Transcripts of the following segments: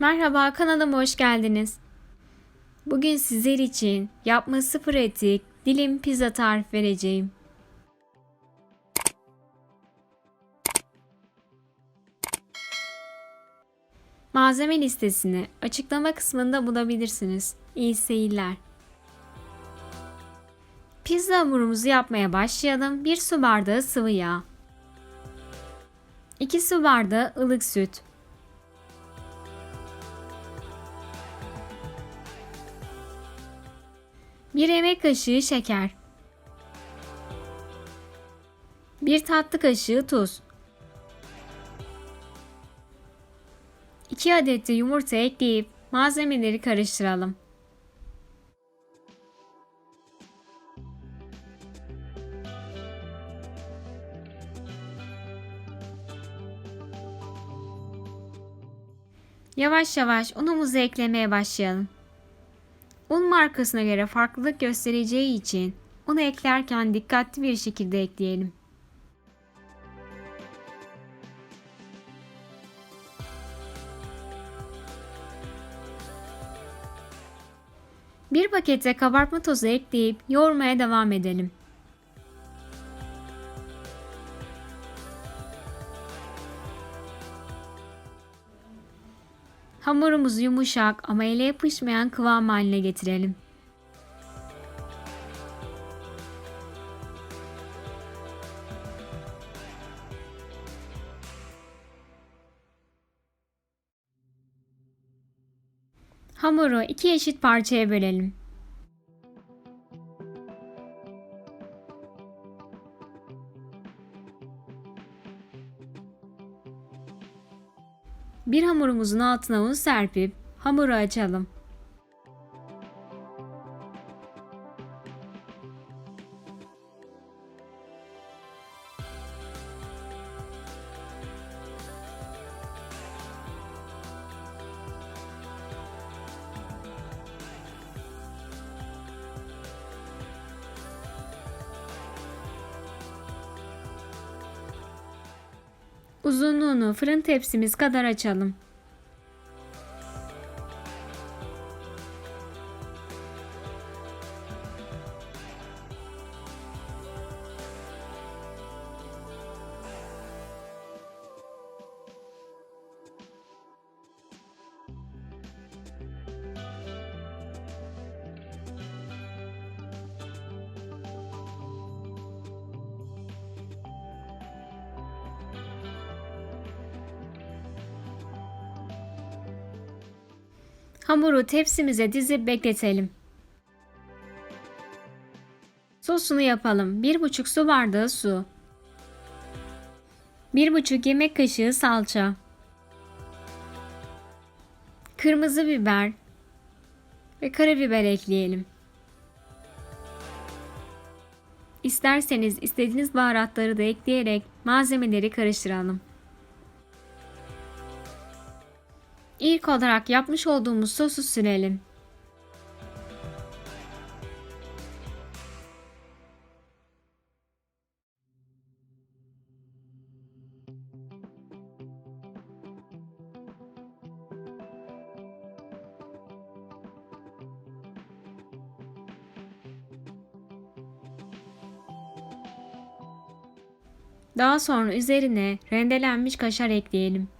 Merhaba kanalıma hoş geldiniz. Bugün sizler için yapması pratik dilim pizza tarif vereceğim. Malzeme listesini açıklama kısmında bulabilirsiniz. İyi seyirler. Pizza hamurumuzu yapmaya başlayalım. 1 su bardağı sıvı yağ. 2 su bardağı ılık süt. 1 yemek kaşığı şeker. 1 tatlı kaşığı tuz. 2 adet de yumurta ekleyip malzemeleri karıştıralım. Yavaş yavaş unumuzu eklemeye başlayalım. Un markasına göre farklılık göstereceği için unu eklerken dikkatli bir şekilde ekleyelim. Bir pakete kabartma tozu ekleyip yoğurmaya devam edelim. Hamurumuzu yumuşak ama ele yapışmayan kıvam haline getirelim. Hamuru iki eşit parçaya bölelim. Bir hamurumuzun altına un serpip hamuru açalım. Uzunluğunu fırın tepsimiz kadar açalım. Hamuru tepsimize dizip bekletelim. Sosunu yapalım. 1,5 su bardağı su. 1,5 yemek kaşığı salça. Kırmızı biber ve karabiber ekleyelim. İsterseniz istediğiniz baharatları da ekleyerek malzemeleri karıştıralım. İlk olarak yapmış olduğumuz sosu sürelim. Daha sonra üzerine rendelenmiş kaşar ekleyelim.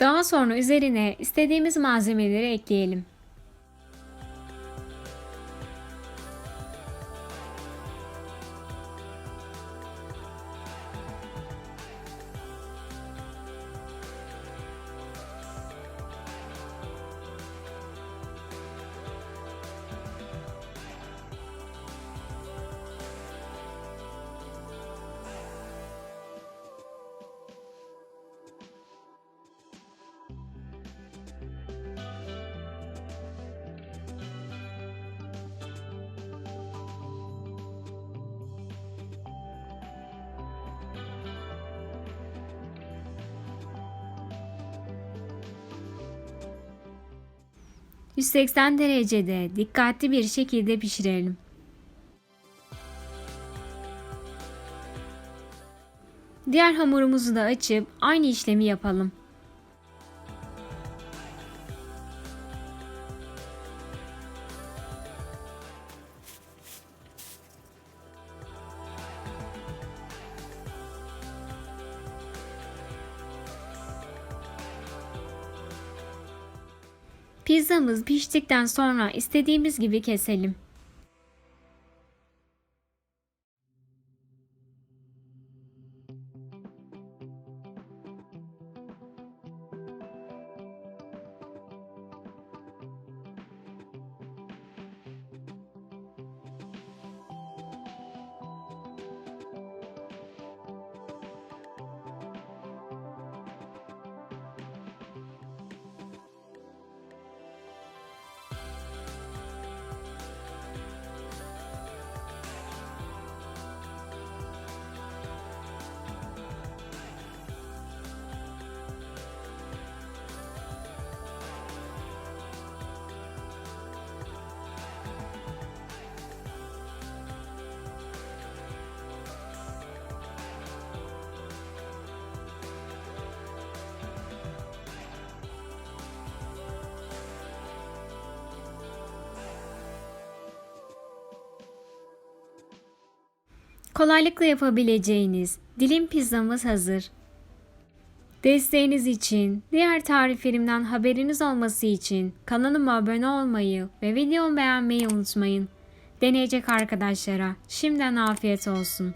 Daha sonra üzerine istediğimiz malzemeleri ekleyelim. 180 derecede dikkatli bir şekilde pişirelim. Diğer hamurumuzu da açıp aynı işlemi yapalım. Pizzamız piştikten sonra istediğimiz gibi keselim. Kolaylıkla yapabileceğiniz dilim pizzamız hazır. Desteğiniz için, diğer tariflerimden haberiniz olması için kanalıma abone olmayı ve videomu beğenmeyi unutmayın. Deneyecek arkadaşlara şimdiden afiyet olsun.